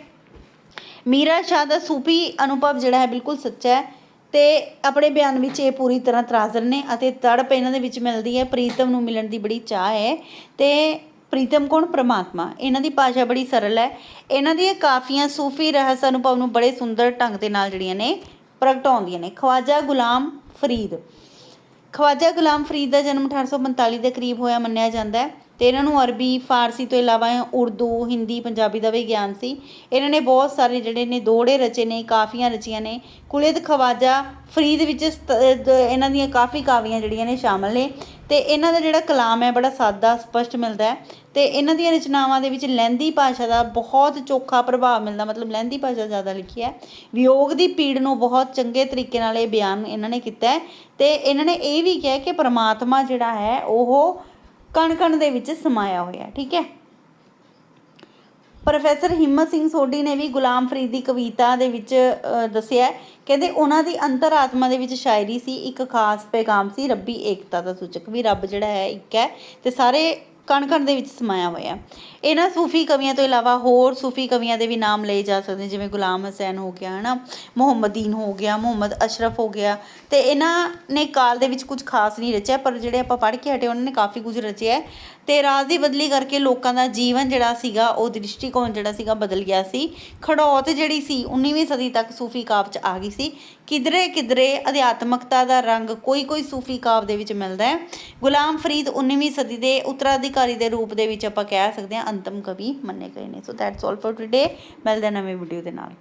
ਮੀਰਾ ਸ਼ਾਹ ਦਾ ਸੂਫੀ ਅਨੁਭਵ ਜਿਹੜਾ ਹੈ ਬਿਲਕੁਲ ਸੱਚਾ ਹੈ। ਤੇ ਆਪਣੇ ਬਿਆਨ ਵਿੱਚ ਇਹ ਪੂਰੀ ਤਰ੍ਹਾਂ ਤਰਾਜ਼ਰ ਨੇ ਅਤੇ ਤੜਪ ਇਹਨਾਂ ਦੇ ਵਿੱਚ ਮਿਲਦੀ ਹੈ। ਪ੍ਰੀਤਮ ਨੂੰ ਮਿਲਣ ਦੀ ਬੜੀ ਚਾਹ ਹੈ ਤੇ ਪ੍ਰੀਤਮ ਕੌਣ? ਪ੍ਰਮਾਤਮਾ। ਇਹਨਾਂ ਦੀ ਭਾਸ਼ਾ ਬੜੀ ਸਰਲ ਹੈ। ਇਹਨਾਂ ਦੀਆਂ ਕਾਫੀਆਂ ਸੂਫੀ ਰਹੱਸ ਅਨੁਭਵ ਨੂੰ ਬੜੇ ਸੁੰਦਰ ਢੰਗ ਦੇ ਨਾਲ ਜਿਹੜੀਆਂ ਨੇ ਪ੍ਰਗਟਾਉਂਦੀਆਂ ਨੇ। ਖਵਾਜਾ ਗੁਲਾਮ ਫਰੀਦ। ਖਵਾਜਾ ਗੁਲਾਮ ਫਰੀਦ ਦਾ ਜਨਮ 1845 ਦੇ ਕਰੀਬ ਹੋਇਆ, ਮੰਨਿਆ ਜਾਂਦਾ ਹੈ। ਤੇ ਇਹਨਾਂ ਨੂੰ ਅਰਬੀ, ਫਾਰਸੀ ਤੋਂ ਇਲਾਵਾ ਉਰਦੂ, ਹਿੰਦੀ, ਪੰਜਾਬੀ ਦਾ ਵੀ ਗਿਆਨ ਸੀ। ਇਹਨਾਂ ਨੇ ਬਹੁਤ ਸਾਰੇ ਜਿਹੜੇ ਨੇ ਦੋੜੇ ਰਚੇ ਨੇ, ਕਾਫੀਆਂ ਰਚੀਆਂ ਨੇ। ਕੁਲੇਦ ਖਵਾਜਾ ਫਰੀਦ ਵਿੱਚ ਇਹਨਾਂ ਦੀਆਂ ਕਾਫੀ ਕਾਵੀਆਂ ਜਿਹੜੀਆਂ ਨੇ ਸ਼ਾਮਲ ਨੇ। ਤੇ ਇਹਨਾਂ ਦਾ ਜਿਹੜਾ ਕਲਾਮ ਹੈ, ਬੜਾ ਸਾਦਾ, ਸਪਸ਼ਟ ਮਿਲਦਾ ਹੈ। ਤੇ ਇਹਨਾਂ ਦੀਆਂ ਰਚਨਾਵਾਂ ਦੇ ਵਿੱਚ ਲਹਿੰਦੀ ਭਾਸ਼ਾ ਦਾ ਬਹੁਤ ਚੋਖਾ ਪ੍ਰਭਾਵ ਮਿਲਦਾ, ਮਤਲਬ ਲਹਿੰਦੀ ਭਾਸ਼ਾ ਜ਼ਿਆਦਾ ਲਿਖੀ ਹੈ। ਵਿਯੋਗ ਦੀ ਪੀੜ ਨੂੰ ਬਹੁਤ ਚੰਗੇ ਤਰੀਕੇ ਨਾਲ ਇਹ ਬਿਆਨ ਇਹਨਾਂ ਨੇ ਕੀਤਾ ਹੈ। ਤੇ ਇਹਨਾਂ ਨੇ ਇਹ ਵੀ ਕਿਹਾ ਕਿ ਪਰਮਾਤਮਾ ਜਿਹੜਾ ਹੈ, ਉਹ ਕਣ ਕਣ ਦੇ ਵਿੱਚ ਸਮਾਇਆ ਹੋਇਆ ਠੀਕ ਹੈ। ਪ੍ਰੋਫੈਸਰ ਹਿੰਮਤ ਸਿੰਘ ਸੋਢੀ ਨੇ ਵੀ ਗੁਲਾਮ ਫਰੀਦ ਦੀ ਕਵਿਤਾ ਦੇ ਵਿੱਚ ਅ, ਦੱਸਿਆ ਕਹਿੰਦੇ ਉਹਨਾਂ ਦੀ ਅੰਤਰਾਤਮਾ ਦੇ ਵਿੱਚ ਸ਼ਾਇਰੀ ਸੀ ਇੱਕ ਖਾਸ ਪੈਗਾਮ ਸੀ ਰੱਬੀ ਏਕਤਾ ਦਾ ਸੂਚਕ ਵੀ ਰੱਬ ਜਿਹੜਾ ਹੈ ਇੱਕ ਹੈ। ਤੇ ਸਾਰੇ ਕਣ ਕਣ ਦੇ ਵਿੱਚ ਸਮਾਇਆ ਹੋਇਆ ਇਹਨਾਂ ਸੂਫੀ ਕਵੀਆਂ ਤੋਂ ਇਲਾਵਾ ਹੋਰ ਸੂਫੀ ਕਵੀਆਂ ਦੇ ਵੀ ਨਾਮ ਲਏ ਜਾ ਸਕਦੇ ਜਿਵੇਂ ਗੁਲਾਮ ਹੁਸੈਨ ਹੋ ਗਿਆ, ਹਨਾ? ਮੁਹੰਮਦੀਨ ਹੋ ਗਿਆ, ਮੁਹੰਮਦ ਅਸ਼ਰਫ ਹੋ ਗਿਆ। ਤੇ ਇਹਨਾਂ ਨੇ ਕਾਲ ਦੇ ਵਿੱਚ ਕੁਝ ਖਾਸ ਨਹੀਂ ਰਚਿਆ, ਪਰ ਜਿਹੜੇ ਆਪਾਂ ਪੜ੍ਹ ਕੇ ਹਟੇ, ਉਹਨਾਂ ਨੇ ਕਾਫੀ ਕੁਝ ਰਚਿਆ ਤੇ ਰਾਜ ਦੀ ਬਦਲੀ ਕਰਕੇ ਲੋਕਾਂ ਦਾ ਜੀਵਨ ਜਿਹੜਾ ਸੀਗਾ, ਉਹ ਦ੍ਰਿਸ਼ਟੀਕੋਣ ਜਿਹੜਾ ਸੀਗਾ ਬਦਲ ਗਿਆ ਸੀ। ਖੜੌਤ ਜਿਹੜੀ ਸੀ 19ਵੀਂ ਸਦੀ ਤੱਕ ਸੂਫੀ ਕਾਵ ਚ ਆ ਗਈ ਸੀ। ਕਿਧਰੇ ਕਿਧਰੇ ਅਧਿਆਤਮਕਤਾ ਦਾ ਰੰਗ ਕੋਈ ਕੋਈ ਸੂਫੀ ਕਾਵਿ ਦੇ ਵਿੱਚ ਮਿਲਦਾ ਹੈ। ਗੁਲਾਮ ਫਰੀਦ 19ਵੀਂ ਸਦੀ ਦੇ ਉੱਤਰਾਧਿਕਾਰੀ ਦੇ ਰੂਪ ਦੇ ਵਿੱਚ ਆਪਾਂ ਕਹਿ ਸਕਦੇ ਹਾਂ ਅੰਤਮ ਕਵੀ ਮੰਨੇ ਗਏ ਨੇ। So that's all for today ਮਿਲਦੇ ਨਵੇਂ ਵੀਡੀਓ ਦੇ ਨਾਲ।